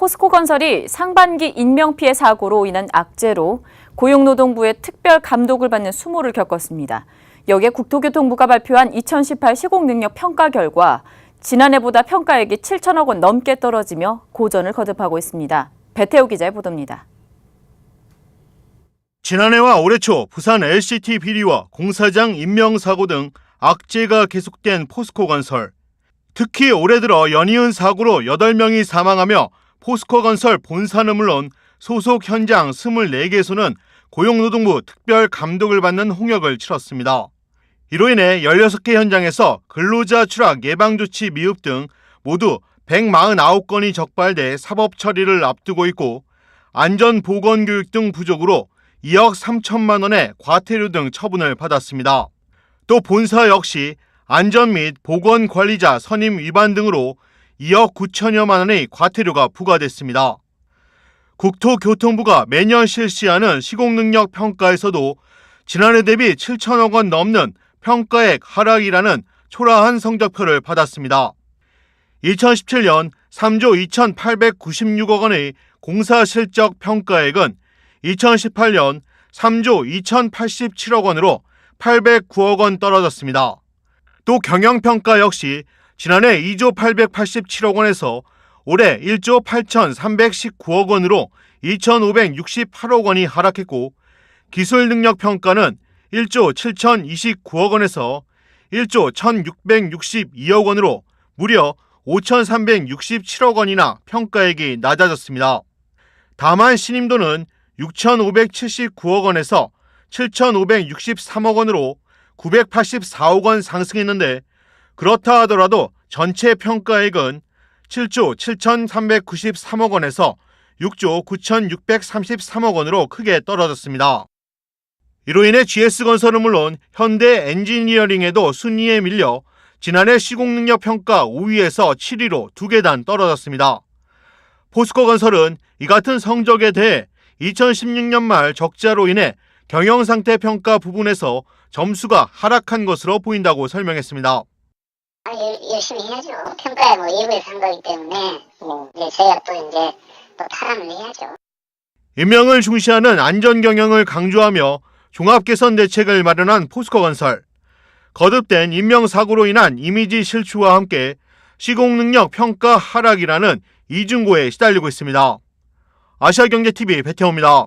포스코건설이 상반기 인명피해 사고로 인한 악재로 고용노동부의 특별 감독을 받는 수모를 겪었습니다. 여기에 국토교통부가 발표한 2018 시공능력 평가 결과 지난해보다 평가액이 7천억 원 넘게 떨어지며 고전을 거듭하고 있습니다. 배태우 기자의 보도입니다. 지난해와 올해 초 부산 LCT 비리와 공사장 인명 사고 등 악재가 계속된 포스코 건설. 특히 올해 들어 연이은 사고로 8명이 사망하며 포스코 건설 본사는 물론 소속 현장 24개소는 고용노동부 특별 감독을 받는 홍역을 치렀습니다. 이로 인해 16개 현장에서 근로자 추락 예방 조치 미흡 등 모두 149건이 적발돼 사법 처리를 앞두고 있고 안전 보건 교육 등 부족으로 2억 3천만 원의 과태료 등 처분을 받았습니다. 또 본사 역시 안전 및 보건 관리자 선임 위반 등으로 2억 9천여만 원의 과태료가 부과됐습니다. 국토교통부가 매년 실시하는 시공능력 평가에서도 지난해 대비 7천억 원 넘는 평가액 하락이라는 초라한 성적표를 받았습니다. 2017년 3조 2,896억 원의 공사 실적 평가액은 2018년 3조 2,087억 원으로 809억 원 떨어졌습니다. 또 경영평가 역시 지난해 2조 887억 원에서 올해 1조 8,319억 원으로 2,568억 원이 하락했고 기술 능력 평가는 1조 7,029억 원에서 1조 1,662억 원으로 무려 5,367억 원이나 평가액이 낮아졌습니다. 다만 신임도는 6,579억 원에서 7,563억 원으로 984억 원 상승했는데 그렇다 하더라도 전체 평가액은 7조 7,393억 원에서 6조 9,633억 원으로 크게 떨어졌습니다. 이로 인해 GS건설은 물론 현대 엔지니어링에도 순위에 밀려 지난해 시공능력 평가 5위에서 7위로 두 계단 떨어졌습니다. 포스코건설은 이 같은 성적에 대해 2016년 말 적자로 인해 경영상태 평가 부분에서 점수가 하락한 것으로 보인다고 설명했습니다. 아, 열- 열심히 해야죠. 평가에 뭐 예부에서 한 거기 때문에 이제 저희가 또 이제 또 탈환을 해야죠. 인명을 중시하는 안전 경영을 강조하며 종합 개선 대책을 마련한 포스코 건설. 거듭된 인명 사고로 인한 이미지 실추와 함께 시공 능력 평가 하락이라는 이중고에 시달리고 있습니다. 아시아경제TV 배태호입니다.